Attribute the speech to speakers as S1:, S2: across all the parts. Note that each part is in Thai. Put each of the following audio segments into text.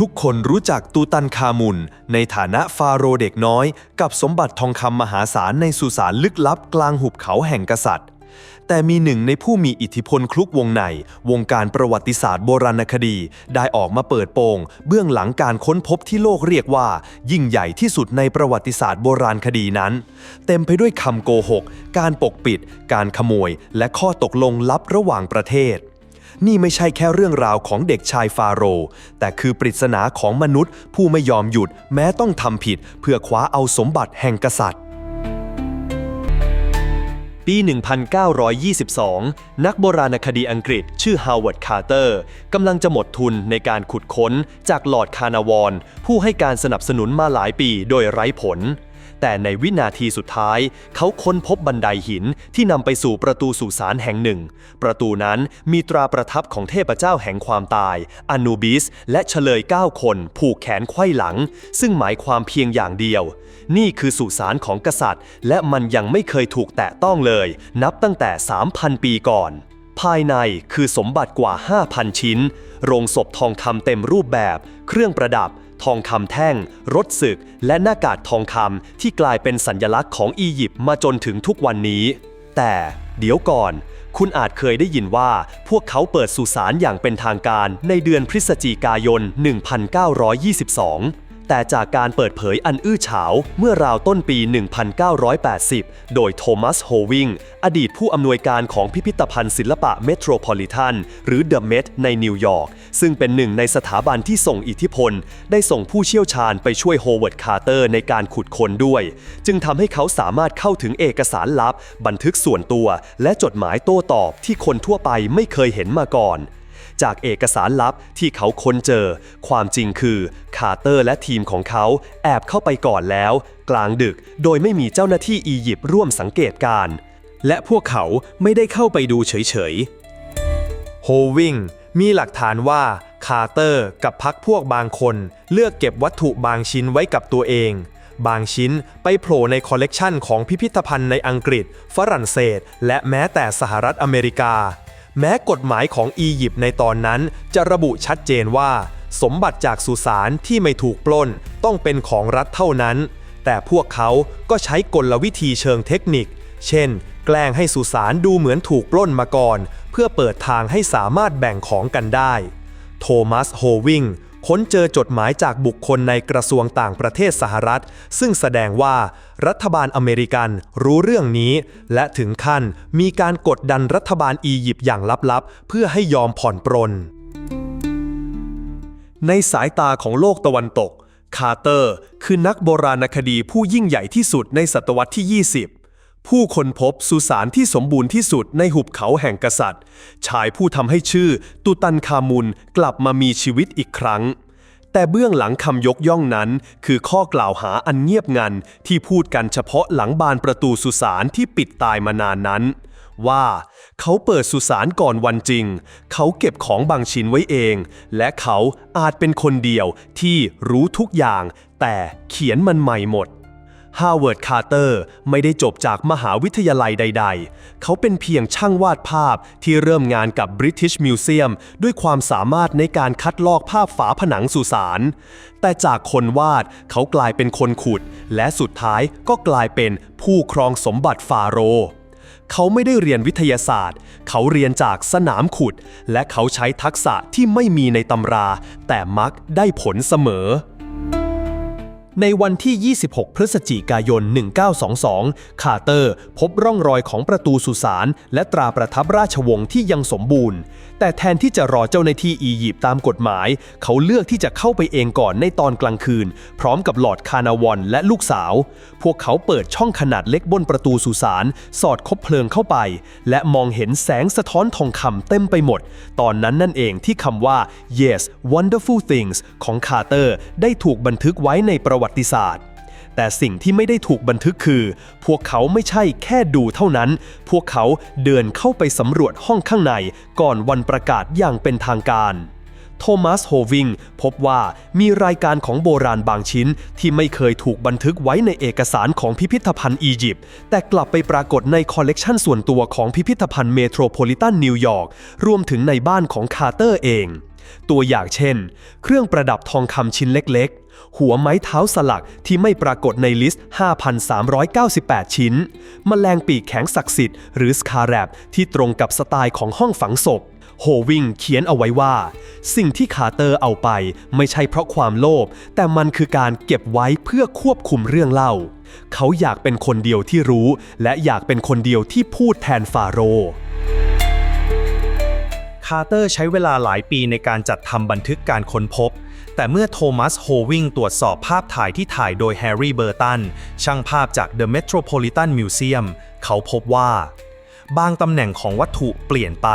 S1: ทุกคนรู้จักตูตันคามุน ในฐานะฟาโรห์เด็กน้อย กับสมบัติทองคำมหาศาลในสุสานลึกลับกลางหุบเขาแห่งกษัตริย์ แต่มีหนึ่งในผู้มีอิทธิพลคลุกวงใน วงการประวัติศาสตร์โบราณคดี ได้ออกมาเปิดโปง เบื้องหลังการค้นพบที่โลกเรียกว่า ยิ่งใหญ่ที่สุดในประวัติศาสตร์โบราณคดีนั้น เต็มไปด้วยคำโกหก การปกปิด การขโมย และข้อตกลงลับระหว่างประเทศ นี่ไม่ใช่แค่เรื่องราวของเด็กชายฟาโรห์แต่คือปริศนาของมนุษย์ ผู้ไม่ยอมหยุดแม้ต้องทำผิด เพื่อคว้าเอาสมบัติแห่งกษัตริย์ ปี 1922 นักโบราณคดีอังกฤษชื่อฮาวเวิร์ด คาร์เตอร์กำลังจะหมดทุนในการขุดค้นจากหลอดคาร์นาวอนผู้ให้การสนับสนุนมาหลายปีโดยไร้ผล แต่ในวินาทีสุดท้าย เขาค้นพบบันไดหินที่นำไปสู่ประตูสุสานแห่งหนึ่ง ประตูนั้นมีตราประทับของเทพเจ้าแห่งความตายอนูบิส และเฉลย 9 คนผูกแขนไขว้หลัง ซึ่งหมายความเพียงอย่างเดียว นี่คือสุสานของกษัตริย์ และมันยังไม่เคยถูกแตะต้องเลย นับตั้งแต่ 3,000 ปีก่อนภายในคือสมบัติกว่า 5,000 ชิ้น โรงศพทองคำเต็มรูปแบบ เครื่องประดับ ทองคำแท่ง รถศึก และหน้ากากทองคำที่กลายเป็นสัญลักษณ์ของอียิปต์มาจนถึงทุกวันนี้ แต่เดี๋ยวก่อน คุณอาจเคยได้ยินว่าพวกเขาเปิดสุสานอย่างเป็นทางการในเดือนพฤศจิกายน 1922 แต่จากการเปิดเผยอันอื้อฉาวเมื่อราวต้นปี 1980 โดยโทมัสโฮวิง อดีตผู้อำนวยการของพิพิธภัณฑ์ศิลปะเมโทรโพลิแทนหรือเดอะเมทในนิวยอร์ก ซึ่งเป็นหนึ่งในสถาบันที่ส่งอิทธิพล ได้ส่งผู้เชี่ยวชาญไปช่วยโฮเวิร์ด คาร์เตอร์ในการขุดค้นด้วย จึงทำให้เขาสามารถเข้าถึงเอกสารลับ บันทึกส่วนตัว และจดหมายโต้ตอบที่คนทั่วไปไม่เคยเห็นมาก่อน จากเอกสารลับที่เขาค้นเจอ ความจริงคือคาร์เตอร์และทีมของเขาแอบเข้าไปก่อนแล้ว กลางดึกโดยไม่มีเจ้าหน้าที่อียิปต์ร่วมสังเกตการณ์และพวกเขาไม่ได้เข้าไปดูเฉยๆโฮวิงมีหลักฐานว่าคาร์เตอร์กับพักพวกบางคนเลือกเก็บวัตถุบางชิ้นไว้กับตัวเอง บางชิ้นไปโผล่ในคอลเลกชันของพิพิธภัณฑ์ในอังกฤษ ฝรั่งเศส และแม้แต่สหรัฐอเมริกา แม้กฎหมายของอียิปต์ในตอนนั้นจะระบุชัดเจนว่า สมบัติจากสุสานที่ไม่ถูกปล้นต้องเป็นของรัฐเท่านั้น แต่พวกเขาก็ใช้กลวิธีเชิงเทคนิค เช่น แกล้งให้สุสานดูเหมือนถูกปล้นมาก่อน เพื่อเปิดทางให้สามารถแบ่งของกันได้ โทมัสโฮวิง ค้นเจอจดหมายจากบุคคลในกระทรวงต่างประเทศสหรัฐ ซึ่งแสดงว่ารัฐบาลอเมริกันรู้เรื่องนี้ และถึงขั้นมีการกดดันรัฐบาลอียิปต์อย่างลับๆ เพื่อให้ยอมผ่อนปรน ในสายตาของโลกตะวันตก คาร์เตอร์ คือนักโบราณคดีผู้ยิ่งใหญ่ที่สุดในศตวรรษที่ 20 ผู้คนพบสุสานที่สมบูรณ์ที่สุดในหุบเขาแห่งกษัตริย์ ชายผู้ทำให้ชื่อตุตันคามุนกลับมามีชีวิตอีกครั้ง แต่เบื้องหลังคำยกย่องนั้น คือข้อกล่าวหาอันเงียบงันที่พูดกันเฉพาะหลังบานประตูสุสานที่ปิดตายมานานนั้น ว่าเขาเปิดสุสานก่อนวันจริง เขาเก็บของบางชิ้นไว้เอง และเขาอาจเป็นคนเดียวที่รู้ทุกอย่าง แต่เขียนมันใหม่หมด ฮาวเวิร์ด คาร์เตอร์ไม่ได้จบจากมหาวิทยาลัยใด ๆ เขาเป็นเพียงช่างวาดภาพที่เริ่มงานกับ British Museum ด้วยความสามารถในการคัดลอกภาพฝาผนังสุสาน แต่จากคนวาดเขากลายเป็นคนขุด และสุดท้ายก็กลายเป็นผู้ครองสมบัติฟาโรห์เขาไม่ได้เรียนวิทยาศาสตร์ เขาเรียนจากสนามขุด และเขาใช้ทักษะที่ไม่มีในตำรา แต่มักได้ผลเสมอ ในวันที่ 26 พฤศจิกายน 1922 คาร์เตอร์พบร่องรอยของประตูสุสานและตราประทับราชวงศ์ที่ยังสมบูรณ์ แต่แทนที่จะรอเจ้าหน้าที่อียิปต์ตามกฎหมาย เขาเลือกที่จะเข้าไปเองก่อนในตอนกลางคืน พร้อมกับหลอดคาร์นาวอนและลูกสาว พวกเขาเปิดช่องขนาดเล็กบนประตูสุสานสอดคบเพลิงเข้าไป และมองเห็นแสงสะท้อนทองคำเต็มไปหมด ตอนนั้นนั่นเองที่คำว่า yes wonderful things ของคาร์เตอร์ ได้ถูกบันทึกไว้ในประวัติศาสตร์ แต่สิ่งที่ไม่ได้ถูกบันทึกคือ พวกเขาไม่ใช่แค่ดูเท่านั้น พวกเขาเดินเข้าไปสำรวจห้องข้างในก่อนวันประกาศอย่างเป็นทางการโทมัสโฮวิงพบว่ามีรายการของโบราณบางชิ้นที่ไม่เคยถูกบันทึกไว้ในเอกสารของพิพิธภัณฑ์อียิปต์แต่กลับไปปรากฏในคอลเลกชันส่วนตัวของพิพิธภัณฑ์เมโทรโพลิแตันนิวยอร์กรวมถึงในบ้านของคาร์เตอร์เอง ตัวอย่างเช่น เครื่องประดับทองคำชิ้นเล็กๆ หัวไม้เท้าสลักที่ไม่ปรากฏในลิสต์ 5,398 ชิ้น แมลงปีกแข็งศักดิ์สิทธิ์หรือสคาแรบที่ตรงกับสไตล์ของห้องฝังศพโฮวิงเขียนเอาไว้ว่า สิ่งที่คาเตอร์เอาไปไม่ใช่เพราะความโลภแต่มันคือการเก็บไว้เพื่อควบคุมเรื่องเล่า เขาอยากเป็นคนเดียวที่รู้ และอยากเป็นคนเดียวที่พูดแทนฟาโรห์
S2: คาร์เตอร์ใช้เวลาหลายปีในการจัดทำบันทึกการค้นพบ แต่เมื่อโทมัสโฮวิงตรวจสอบภาพถ่ายที่ถ่ายโดยแฮร์รี่เบอร์ตัน ช่างภาพจาก The Metropolitan Museum เขาพบว่า บางตำแหน่งของวัตถุเปลี่ยนไป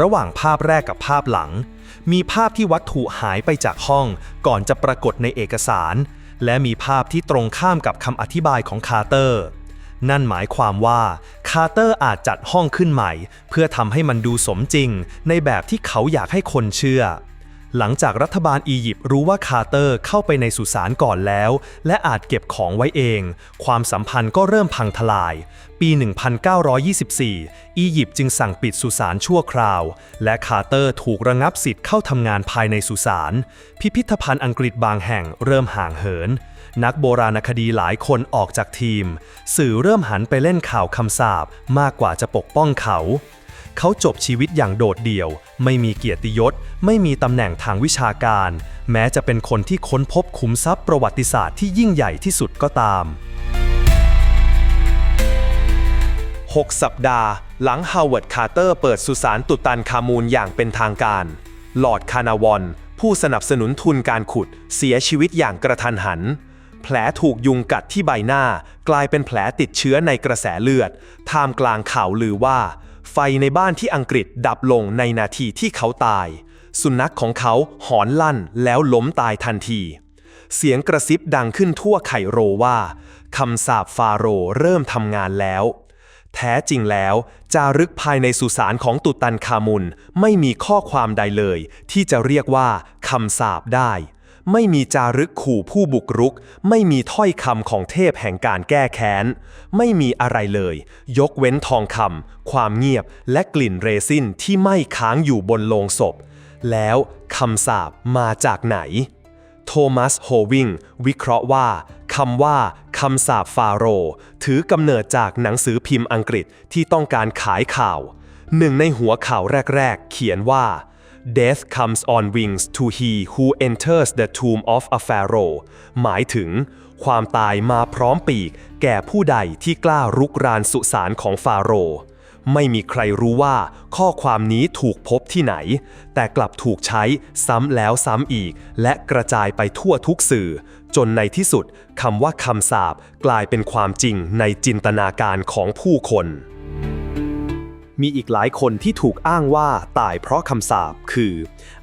S2: ระหว่างภาพแรกกับภาพหลัง มีภาพที่วัตถุหายไปจากห้องก่อนจะปรากฏในเอกสาร และมีภาพที่ตรงข้ามกับคำอธิบายของคาร์เตอร์ นั่นหมายความว่าคาร์เตอร์อาจจัดห้องขึ้นใหม่ เพื่อทำให้มันดูสมจริงในแบบที่เขาอยากให้คนเชื่อ หลังจากรัฐบาลอียิปต์รู้ว่าคาร์เตอร์เข้าไปในสุสานก่อนแล้ว และอาจเก็บของไว้เอง ความสัมพันธ์ก็เริ่มพังทลาย ปี 1924 อียิปต์จึงสั่งปิดสุสานชั่วคราว และคาร์เตอร์ถูกระงับสิทธิ์เข้าทำงานภายในสุสานพิพิธภัณฑ์อังกฤษบางแห่งเริ่มห่างเหิน นักโบราณคดีหลายคนออกจากทีม สื่อเริ่มหันไปเล่นข่าวคำสาปมากกว่าจะปกป้องเขา เขาจบชีวิตอย่างโดดเดี่ยว ไม่มีเกียรติยศ ไม่มีตำแหน่งทางวิชาการ แม้จะเป็นคนที่ค้นพบขุมทรัพย์ประวัติศาสตร์ที่ยิ่งใหญ่ที่สุดก็ตาม
S1: 6 สัปดาห์ หลังฮาวเวิร์ดคาร์เตอร์เปิดสุสานตุตันคามูลอย่างเป็นทางการลอร์ดคานาวอน ผู้สนับสนุนทุนการขุด เสียชีวิตอย่างกระทันหันแผลถูกยุงกัดที่ใบหน้า กลายเป็นแผลติดเชื้อในกระแสเลือดท่ามกลางข่าวลือว่า ไฟในบ้านที่อังกฤษดับลงในนาทีที่เขาตาย สุนัขของเขาหอนลั่นแล้วล้มตายทันที เสียงกระซิบดังขึ้นทั่วไคโรว่าคำสาปฟาโรเริ่มทำงานแล้ว แท้จริงแล้ว จารึกภายในสุสานของตุตันคามุนไม่มีข้อความใดเลย ที่จะเรียกว่าคำสาปได้ ไม่มีจารึกขู่ผู้บุกรุก ไม่มีถ้อยคำของเทพแห่งการแก้แค้น ไม่มีอะไรเลย ยกเว้นทองคำความเงียบและกลิ่นเรซินที่ไม่ค้างอยู่บนโลงศพ แล้วคำสาปมาจากไหน โทมัสโฮวิงวิเคราะห์ว่าคำว่าคำสาปฟาโร ถือกำเนิดจากหนังสือพิมพ์อังกฤษที่ต้องการขายข่าว หนึ่งในหัวข่าวแรก ๆ เขียนว่า Death comes on wings to he who enters the tomb of a pharaoh หมายถึง ความตายมาพร้อมปีก แก่ผู้ใดที่กล้ารุกรานสุสานของฟาโรห์ไม่มีใครรู้ว่าข้อความนี้ถูกพบที่ไหน แต่กลับถูกใช้ซ้ำแล้วซ้ำอีก และกระจายไปทั่วทุกสื่อ จนในที่สุดคำว่าคำสาปกลายเป็นความจริงในจินตนาการของผู้คน มีอีกหลายคนที่ถูกอ้างว่าตายเพราะคำสาป คือ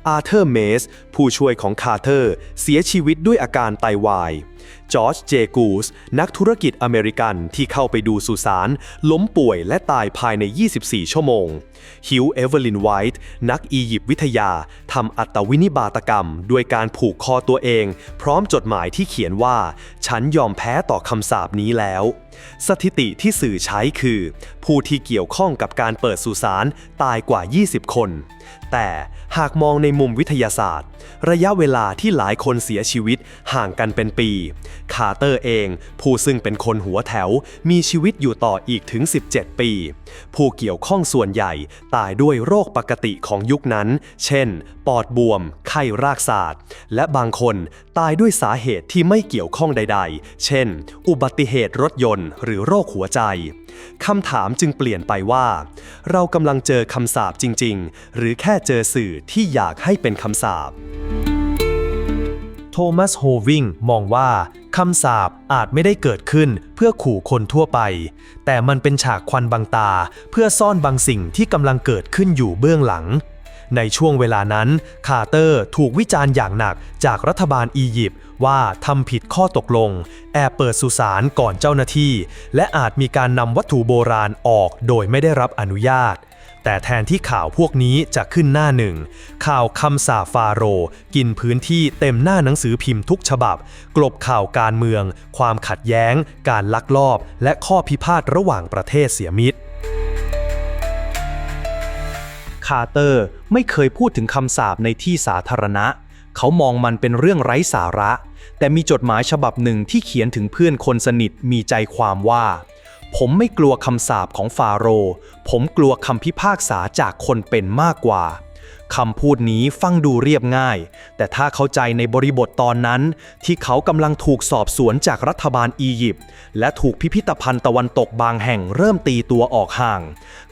S1: อาร์เธอร์เมสผู้ช่วยของคาร์เตอร์เสียชีวิตด้วยอาการไตาวาย จอร์จเจกูสนักธุรกิจอเมริกันที่เข้าไปดูสุสานล้มป่วยและตายภายใน 24 ชั่วโมง ฮิวเอเวอร์ลินไวท์นักอียิปต์วิทยาทำอัตวินิบาตกรรม ด้วยการผูกคอตัวเอง พร้อมจดหมายที่เขียนว่า ฉันยอมแพ้ต่อคำสาปนี้แล้ว สถิติที่สื่อใช้คือ ผู้ที่เกี่ยวข้องกับการเปิดสุสานตายกว่า 20 คน แต่หากมองในมุมวิทยาศาสตร์ ระยะเวลาที่หลายคนเสียชีวิตห่างกันเป็นปี คาร์เตอร์เอง ผู้ซึ่งเป็นคนหัวแถว มีชีวิตอยู่ต่ออีกถึง 17 ปี ผู้เกี่ยวข้องส่วนใหญ่ตายด้วยโรคปกติของยุคนั้น เช่น ปอดบวม ไข้รากศาสตร์ และบางคนตายด้วยสาเหตุที่ไม่เกี่ยวข้องใด ๆ เช่น อุบัติเหตุรถยนต์ หรือโรคหัวใจ คำถามจึงเปลี่ยนไปว่า เรากำลังเจอคำสาปจริง ๆ หรือแค่เจอสื่อที่อยากให้เป็นคำสาป
S2: โทมัสโฮวิงมองว่าคำสาปอาจไม่ได้เกิดขึ้นเพื่อขู่คนทั่วไป แต่มันเป็นฉากควันบังตา เพื่อซ่อนบางสิ่งที่กำลังเกิดขึ้นอยู่เบื้องหลัง ในช่วงเวลานั้น คาร์เตอร์ถูกวิจารณ์อย่างหนักจากรัฐบาลอียิปต์ ว่าทำผิดข้อตกลง แอบเปิดสุสานก่อนเจ้าหน้าที่ และอาจมีการนำวัตถุโบราณออกโดยไม่ได้รับอนุญาต แต่แทนที่ข่าวพวกนี้จะขึ้นหน้าหนึ่ง ข่าวคำสาฟาโร กินพื้นที่เต็มหน้าหนังสือพิมพ์ทุกฉบับ กลบข่าวการเมือง ความขัดแย้ง การลักลอบ และข้อพิพาทระหว่างประเทศเสียมิตรคาร์เตอร์ไม่เคยพูดถึงคำสาปในที่สาธารณะ เขามองมันเป็นเรื่องไร้สาระ แต่มีจดหมายฉบับหนึ่งที่เขียนถึงเพื่อนคนสนิทมีใจความว่า ผมไม่กลัวคำสาปของฟาโรห์ผมกลัวคำพิพากษาจากคนเป็นมากกว่าคำพูดนี้ฟังดูเรียบง่าย แต่ถ้าเข้าใจในบริบทตอนนั้น ที่เขากำลังถูกสอบสวนจากรัฐบาลอียิปต์และถูกพิพิธภัณฑ์ตะวันตกบางแห่งเริ่มตีตัวออกห่าง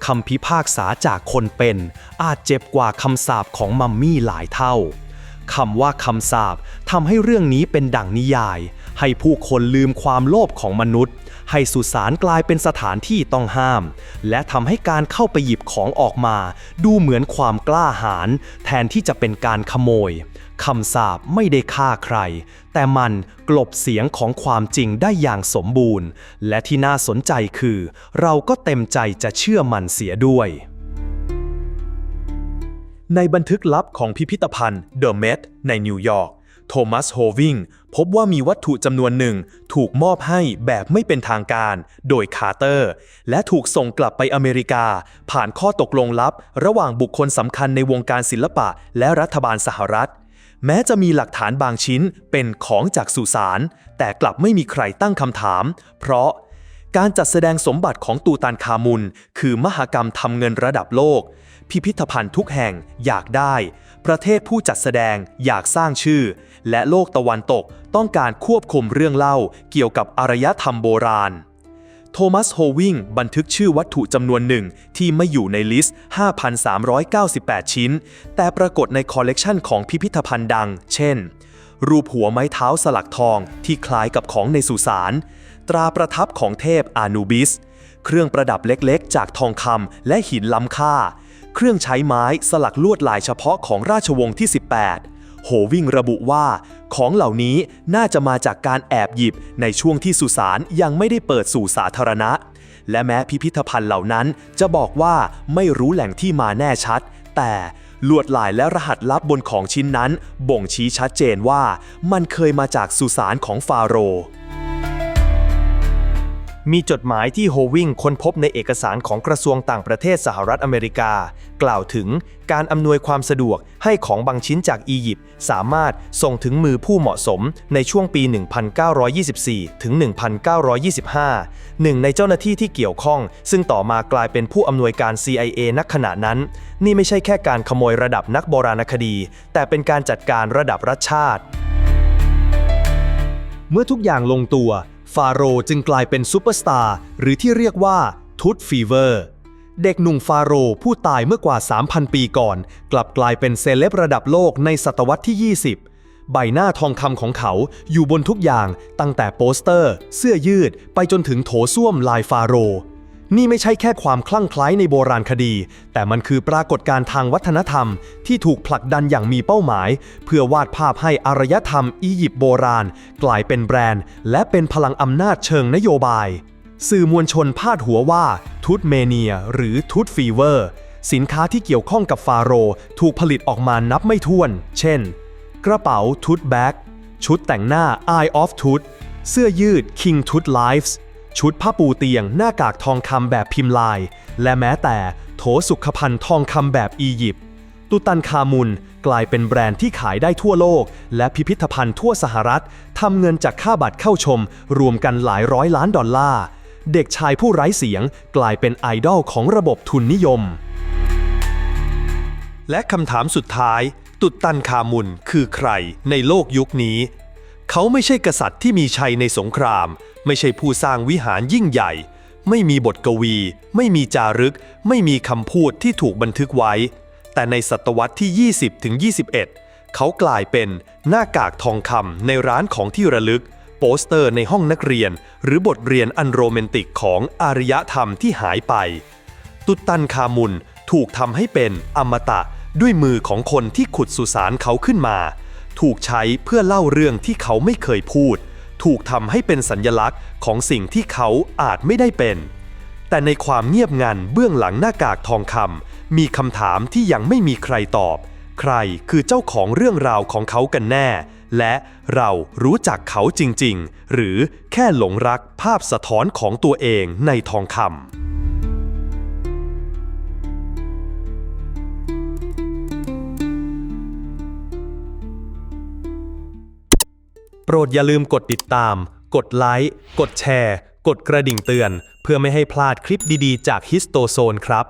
S2: คำพิพากษาจากคนเป็น อาจเจ็บกว่าคำสาปของมัมมี่หลายเท่า คำว่าคำสาปทำให้เรื่องนี้เป็นดั่งนิยาย ให้ผู้คนลืมความโลภของมนุษย์ ให้สุสานกลายเป็นสถานที่ต้องห้าม และทำให้การเข้าไปหยิบของออกมา ดูเหมือนความกล้าหาญแทนที่จะเป็นการขโมยคำสาปไม่ได้ฆ่าใคร แต่มันกลบเสียงของความจริงได้อย่างสมบูรณ์ และที่น่าสนใจคือ เราก็เต็มใจจะเชื่อมันเสียด้วย ในบันทึกลับของพิพิธภัณฑ์ The Met ในนิวยอร์ก โทมัสโฮวิงพบว่ามีวัตถุจำนวนหนึ่งถูกมอบให้แบบไม่เป็นทางการ โดยคาร์เตอร์ และถูกส่งกลับไปอเมริกา ผ่านข้อตกลงลับ ระหว่างบุคคลสำคัญในวงการศิลปะ และรัฐบาลสหรัฐ แม้จะมีหลักฐานบางชิ้นเป็นของจากสุสานแต่กลับไม่มีใครตั้งคำถาม เพราะการจัดแสดงสมบัติของตูตานคามุน คือมหกรรมทำเงินระดับโลก พิพิธภัณฑ์ทุกแห่งอยากได้ ประเทศผู้จัดแสดงอยากสร้างชื่อ และโลกตะวันตกต้องการควบคุมเรื่องเล่าเกี่ยวกับอารยธรรมโบราณ โทมัสโฮวิงบันทึกชื่อวัตถุจำนวนหนึ่งที่ไม่อยู่ในลิสต์ 5,398 ชิ้น แต่ปรากฏในคอลเลกชันของพิพิธภัณฑ์ดัง เช่น รูปหัวไม้เท้าสลักทองที่คล้ายกับของในสุสาน ตราประทับของเทพอานูบิสเครื่องประดับเล็กๆ จากทองคำและหินล้ำค่า เครื่องใช้ไม้สลักลวดลายเฉพาะของราชวงศ์ที่ 18 โหวิ่งระบุว่า ของเหล่านี้น่าจะมาจากการแอบหยิบในช่วงที่สุสานยังไม่ได้เปิดสู่สาธารณะ และแม้พิพิธภัณฑ์เหล่านั้นจะบอกว่าไม่รู้แหล่งที่มาแน่ชัด แต่ลวดลายและรหัสลับบนของชิ้นนั้น บ่งชี้ชัดเจนว่ามันเคยมาจากสุสานของฟาโรห์ มีจดหมายที่โฮวิงค้นพบในเอกสารของกระทรวงต่างประเทศสหรัฐอเมริกา กล่าวถึงการอำนวยความสะดวกให้ของบางชิ้นจากอียิปต์สามารถส่งถึงมือผู้เหมาะสมในช่วงปี 1924 ถึง 1925 หนึ่งในเจ้าหน้าที่ที่เกี่ยวข้อง ซึ่งต่อมากลายเป็นผู้อำนวยการ CIA นักขณะนั้น นี่ไม่ใช่แค่การขโมยระดับนักโบราณคดี แต่เป็นการจัดการระดับรัฐชาติ เมื่อทุกอย่างลงตัว ฟาโรจึงกลายเป็นซูเปอร์สตาร์หรือที่เรียกว่าทุตฟีเวอร์ เด็กหนุ่มฟาโรผู้ตายเมื่อกว่า 3,000 ปีก่อน กลับกลายเป็นเซเลบระดับโลกในศตวรรษที่ 20 ใบหน้าทองคำของเขาอยู่บนทุกอย่างตั้งแต่โปสเตอร์ เสื้อยืด ไปจนถึงโถส้วมลายฟาโรห์ นี่ไม่ใช่แค่ความคลั่งไคล้ในโบราณคดี แต่มันคือปรากฏการณ์ทางวัฒนธรรม ที่ถูกผลักดันอย่างมีเป้าหมาย เพื่อวาดภาพให้อารยธรรมอียิปต์โบราณ กลายเป็นแบรนด์ และเป็นพลังอำนาจเชิงนโยบาย สื่อมวลชนพาดหัวว่าทุตเมเนีย หรือทุตฟีเวอร์ สินค้าที่เกี่ยวข้องกับฟาโรห์ถูกผลิตออกมานับไม่ถ้วน เช่น กระเป๋าทุตแบ็กชุดแต่งหน้า Eye of Tut เสื้อยืด King Tut Lives ชุดผ้าปูเตียงหน้ากากทองคำแบบพิมพ์ลาย และแม้แต่โถสุขภัณฑ์ทองคำแบบอียิปต์ตุตันคามุนกลายเป็นแบรนด์ที่ขายได้ทั่วโลก และพิพิธภัณฑ์ทั่วสหรัฐทำเงินจากค่าบัตรเข้าชม รวมกันหลายร้อยล้านดอลลาร์ เด็กชายผู้ไร้เสียงกลายเป็นไอดอลของระบบทุนนิยม และคำถามสุดท้าย ตุตันคามุนคือใครในโลกยุคนี้ เขาไม่ใช่กษัตริย์ที่มีชัยในสงคราม ไม่ใช่ผู้สร้างวิหารยิ่งใหญ่ ไม่มีบทกวี ไม่มีจารึก ไม่มีคำพูดที่ถูกบันทึกไว้ แต่ในศตวรรษที่ 20ถึง21 เขากลายเป็นหน้ากากทองคำในร้านของที่ระลึก โปสเตอร์ในห้องนักเรียน หรือบทเรียนอันโรแมนติกของอารยธรรมที่หายไป ตุตันคามุนถูกทำให้เป็นอมตะด้วยมือของคนที่ขุดสุสานเขาขึ้นมา ถูกใช้เพื่อเล่าเรื่องที่เขาไม่เคยพูด ถูกทำให้เป็นสัญญลักษณ์ของสิ่งที่เขาอาจไม่ได้เป็น แต่ในความเงียบงันเบื้องหลังหน้ากากทองคำ
S1: มีคำถามที่ยังไม่มีใครตอบ ใครคือเจ้าของเรื่องราวของเขากันแน่ และเรารู้จักเขาจริงๆ หรือแค่หลงรักภาพสะท้อนของตัวเองในทองคำ โปรดอย่าลืมกดติดตาม กดไลค์ กดแชร์ กดกระดิ่งเตือน เพื่อไม่ให้พลาดคลิปดีๆ จากฮิสโตโซนครับ